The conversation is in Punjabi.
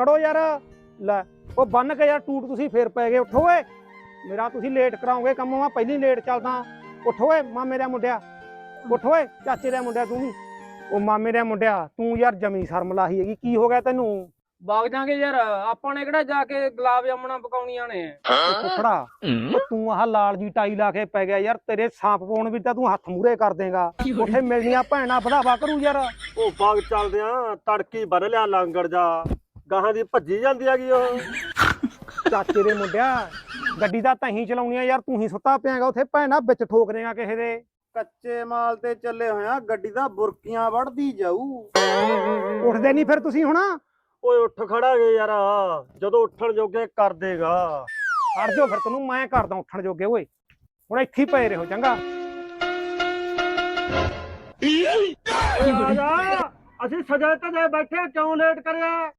ਖੜੋ ਯਾਰ। ਲੈ ਉਹ ਬੰਨ ਕੇ ਯਾਰ ਟੂਟ ਤੁਸੀਂ ਫੇਰ ਪੈ ਗਏ। ਉੱਠੋ ਓਏ। ਮੇਰਾ ਤੁਸੀਂ ਲੇਟ ਕਰਾਓਗੇ ਕੰਮ ਮੈਂ ਪਹਿਲੀ ਲੇਟ ਚੱਲਦਾ। ਉੱਠੋ ਓਏ ਮਾਮੇ ਦਾ ਮੁੰਡਿਆ। ਉੱਠ ਓਏ ਚਾਚੇ ਦਾ ਮੁੰਡਿਆ ਤੂੰ ਵੀ। ਉਹ ਮਾਮੇ ਦਾ ਮੁੰਡਿਆ ਤੂੰ ਯਾਰ ਜਮੀ ਸ਼ਰਮ ਲਾਹੀ ਹੈਗੀ। ਕੀ ਹੋ ਗਿਆ ਤੈਨੂੰ? ਵਗ ਜਾਾਂਗੇ ਯਾਰ। ਆਪਾਂ ਨੇ ਕਿਹੜਾ ਜਾ ਕੇ ਗੁਲਾਬ ਜਾਮਣਾ ਪਕਾਉਣੀਆਂ ਨੇ? ਕੁੱਖੜਾ ਉਹ ਤੂੰ ਆਹ ਲਾਲ ਜੀ ਟਾਈ ਲਾ ਕੇ ਪੈ ਗਿਆ ਯਾਰ। ਤੇਰੇ ਸਾਂਪ ਪਾਉਣ ਵੀ ਤਾਂ ਤੂੰ ਹੱਥ ਮੂਰੇ ਕਰ ਦੇਗਾ। ਉੱਥੇ ਮਿਲਣੀਆਂ ਭੈਣਾਂ ਵਧਾਵਾ ਕਰੂ ਯਾਰ। ਉਹ ਬਾਗ ਚੱਲਦੇ ਆ ਤੜਕੀ ਬੰਨ ਲਿਆ ਲਾਂਗੜ ਜਾ। ਗਾਹਾਂ ਦੀ ਭੱਜੀ ਜਾਂਦੀ ਹੈਗੀ ਉਹ। ਚਾਚੇ ਦੇ ਮੁੰਡਿਆ ਗੱਡੀ ਤਾਂ ਤਹੀਂ ਚਲਾਉਣੀ ਆ ਯਾਰ ਤੂੰ ਹੀ ਸੁੱਤਾ ਪਿਆਗਾ ਉੱਥੇ ਭੈਣਾਂ ਵਿੱਚ ਠੋਕ ਦੇਗਾ ਕਿਸੇ ਦੇ। ਕੱਚੇ ਮਾਲ ਤੇ ਚੱਲੇ ਹੋਇਆ ਗੱਡੀ ਦਾ ਬੁਰਕੀਆਂ ਵੜਦੀ ਜਾਊ। ਉੱਠਦੇ ਨਹੀਂ ਫਿਰ ਤੁਸੀਂ ਹੁਣ? ਓਏ ਉੱਠ ਖੜਾਂਗੇ ਯਾਰ ਜਦੋਂ ਉੱਠਣ ਜੋਗੇ ਕਰ ਦੇਗਾ। ਅੜ ਜਾਓ ਫਿਰ ਤੈਨੂੰ ਮੈਂ ਕਰਦਾ ਉੱਠਣ ਜੋਗੇ ਓਏ। ਹੁਣ ਇੱਥੇ ਹੀ ਪਏ ਰਹੋ ਚੰਗਾ। ਓਏ ਆ ਜਾ ਅਸੀਂ ਸਜਾ ਤੇ ਬੈਠੇ ਕਿਉਂ ਲੇਟ ਕਰਿਆ?